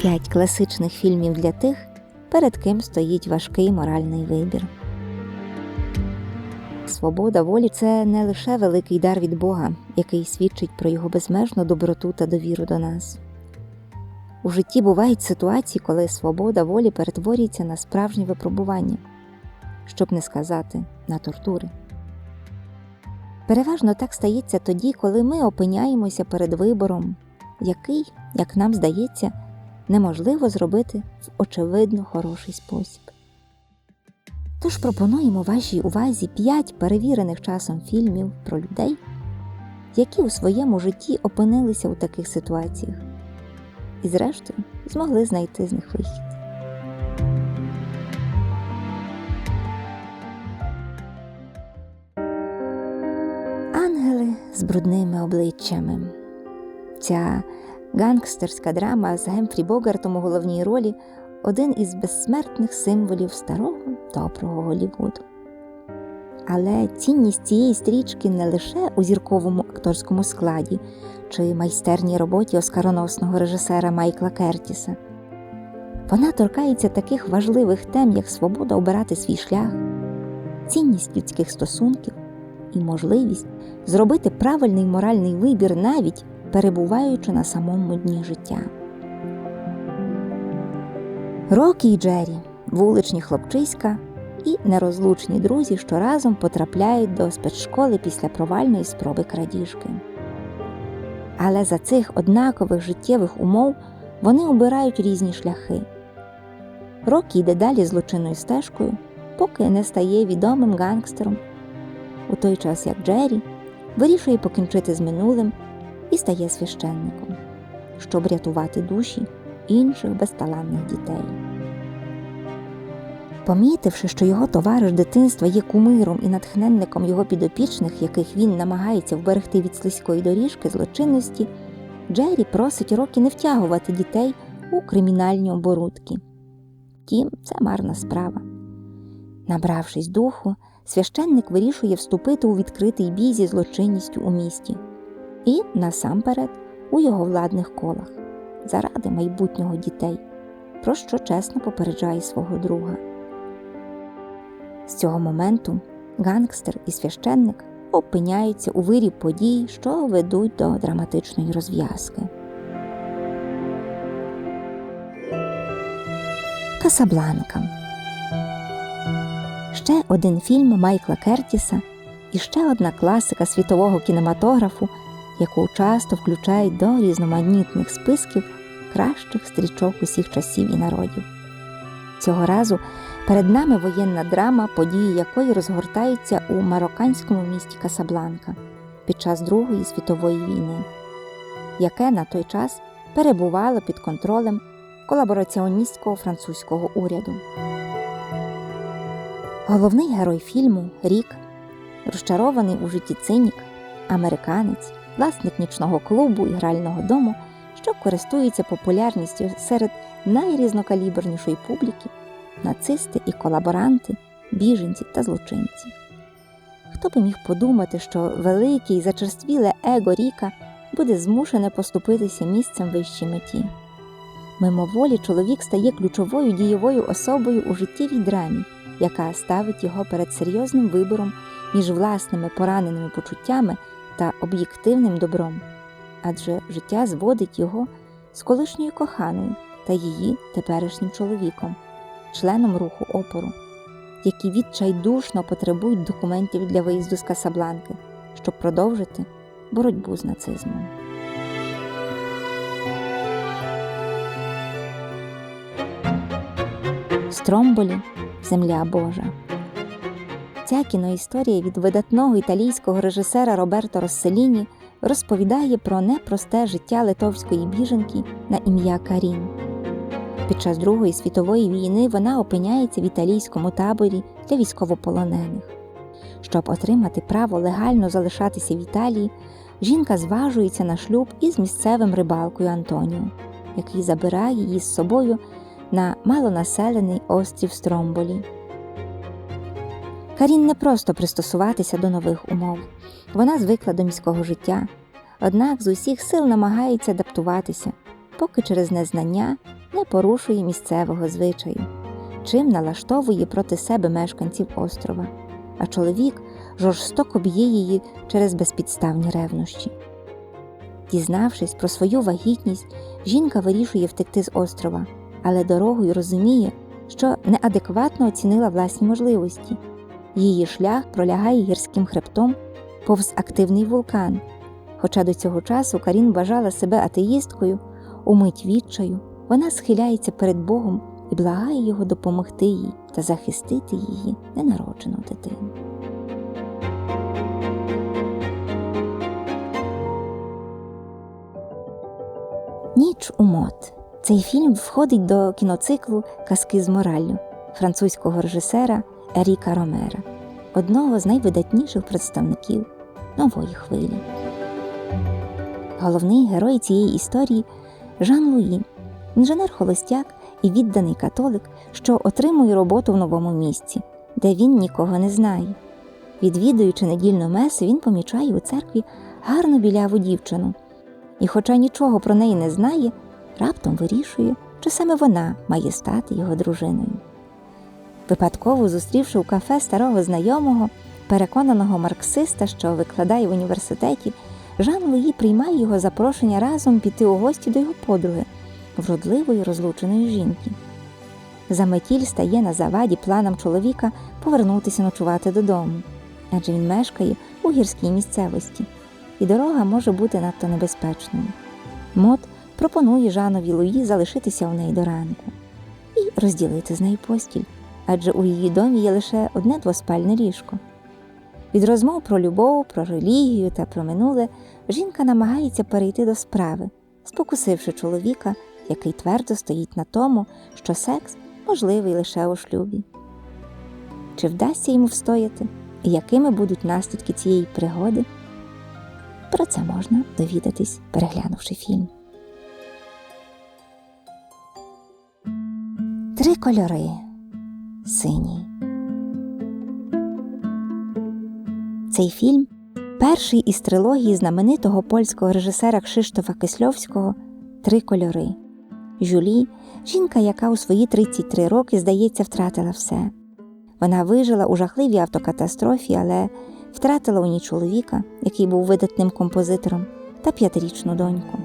П'ять класичних фільмів для тих, перед ким стоїть важкий моральний вибір. Свобода волі це не лише великий дар від Бога, який свідчить про його безмежну доброту та довіру до нас. У житті бувають ситуації, коли свобода волі перетворюється на справжнє випробування, щоб не сказати на тортури. Переважно так стається тоді, коли ми опиняємося перед вибором, який, як нам здається, неможливо зробити в очевидно хороший спосіб. Тож пропонуємо вашій увазі п'ять перевірених часом фільмів про людей, які у своєму житті опинилися у таких ситуаціях і, зрештою, змогли знайти з них вихід. Ангели з брудними обличчями. Ця гангстерська драма з Гемфрі Богартом у головній ролі один із безсмертних символів старого доброго Голлівуду. Але цінність цієї стрічки не лише у зірковому акторському складі чи майстерній роботі оскароносного режисера Майкла Кертіса. Вона торкається таких важливих тем, як свобода обирати свій шлях, цінність людських стосунків і можливість зробити правильний моральний вибір навіть перебуваючи на самому дні життя. Рокі і Джері, вуличні хлопчиська і нерозлучні друзі, що разом потрапляють до спецшколи після провальної спроби крадіжки. Але за цих однакових життєвих умов вони обирають різні шляхи. Рокі йде далі злочинною стежкою, поки не стає відомим гангстером, у той час як Джері вирішує покінчити з минулим і стає священником, щоб рятувати душі інших безталанних дітей. Помітивши, що його товариш дитинства є кумиром і натхненником його підопічних, яких він намагається вберегти від слизької доріжки злочинності, Джері просить Рокі не втягувати дітей у кримінальні оборудки. Втім, це марна справа. Набравшись духу, священник вирішує вступити у відкритий бій зі злочинністю у місті і, насамперед, у його владних колах заради майбутнього дітей, про що чесно попереджає свого друга. З цього моменту гангстер і священник опиняються у вирі подій, що ведуть до драматичної розв'язки. Касабланка ще один фільм Майкла Кертіса і ще одна класика світового кінематографу, яку часто включають до різноманітних списків кращих стрічок усіх часів і народів. Цього разу перед нами воєнна драма, події якої розгортаються у марокканському місті Касабланка під час Другої світової війни, яке на той час перебувало під контролем колабораціоністського французького уряду. Головний герой фільму Рік, розчарований у житті цинік, американець, власник нічного клубу і грального дому, що користується популярністю серед найрізнокалібернішої публіки, нацисти і колаборанти, біженці та злочинці. Хто би міг подумати, що велике і зачерствіле его Ріка буде змушене поступитися місцем вищій меті. Мимоволі чоловік стає ключовою дієвою особою у життєвій драмі, яка ставить його перед серйозним вибором між власними пораненими почуттями та об'єктивним добром, адже життя зводить його з колишньою коханою та її теперішнім чоловіком, членом руху опору, які відчайдушно потребують документів для виїзду з Касабланки, щоб продовжити боротьбу з нацизмом. Стромболі Земля Божа. Ця кіноісторія від видатного італійського режисера Роберто Росселіні розповідає про непросте життя литовської біженки на ім'я Карін. Під час Другої світової війни вона опиняється в італійському таборі для військовополонених. Щоб отримати право легально залишатися в Італії, жінка зважується на шлюб із місцевим рибалкою Антоніо, який забирає її з собою на малонаселений острів Стромболі. Карін не просто пристосуватися до нових умов. Вона звикла до міського життя, однак з усіх сил намагається адаптуватися, поки через незнання не порушує місцевого звичаю, чим налаштовує проти себе мешканців острова, а чоловік жорстоко б'є її через безпідставні ревнощі. Дізнавшись про свою вагітність, жінка вирішує втекти з острова, але дорогою розуміє, що неадекватно оцінила власні можливості. Її шлях пролягає гірським хребтом повз активний вулкан. Хоча до цього часу Карін бажала себе атеїсткою, умить відчаю, вона схиляється перед Богом і благає його допомогти їй та захистити її ненароджену дитину. Ніч у мод. Цей фільм входить до кіноциклу Казки з мораллю французького режисера Еріка Ромера, одного з найвидатніших представників нової хвилі. Головний герой цієї історії Жан Луї, інженер-холостяк і відданий католик, що отримує роботу в новому місці, де він нікого не знає. Відвідуючи недільну месу, він помічає у церкві гарну біляву дівчину, і, хоча нічого про неї не знає, раптом вирішує, що саме вона має стати його дружиною. Випадково зустрівши у кафе старого знайомого, переконаного марксиста, що викладає в університеті, Жан Луї приймає його запрошення разом піти у гості до його подруги, вродливої розлученої жінки. Заметіль стає на заваді планам чоловіка повернутися ночувати додому, адже він мешкає у гірській місцевості, і дорога може бути надто небезпечною. Мот пропонує Жанові Луї залишитися у неї до ранку і розділити з нею постіль, адже у її домі є лише одне двоспальне ліжко. Від розмов про любов, про релігію та про минуле жінка намагається перейти до справи, спокусивши чоловіка, який твердо стоїть на тому, що секс можливий лише у шлюбі. Чи вдасться йому встояти, і якими будуть наслідки цієї пригоди? Про це можна довідатись, переглянувши фільм. Три кольори синій. Цей фільм перший із трилогії знаменитого польського режисера Кшиштофа Кисльовського Три кольори. Жюлі жінка, яка у свої 33 роки, здається, втратила все. Вона вижила у жахливій автокатастрофі, але втратила у ній чоловіка, який був видатним композитором, та п'ятирічну доньку.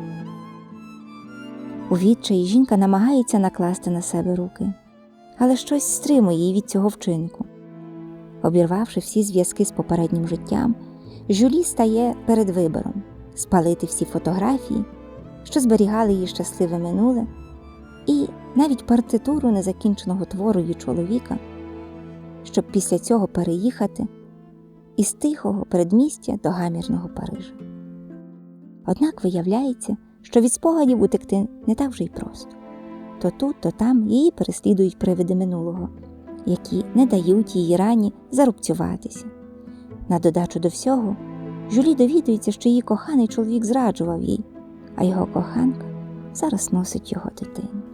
У відчаї жінка намагається накласти на себе руки, але щось стримує її від цього вчинку. Обірвавши всі зв'язки з попереднім життям, Жюлі стає перед вибором спалити всі фотографії, що зберігали її щасливе минуле, і навіть партитуру незакінченого твору її чоловіка, щоб після цього переїхати із тихого передмістя до гамірного Парижа. Однак виявляється, що від спогадів утекти не так вже й просто. То тут, то там її переслідують привиди минулого, які не дають її рані зарубцюватися. На додачу до всього, Жюлі довідується, що її коханий чоловік зраджував їй, а його коханка зараз носить його дитину.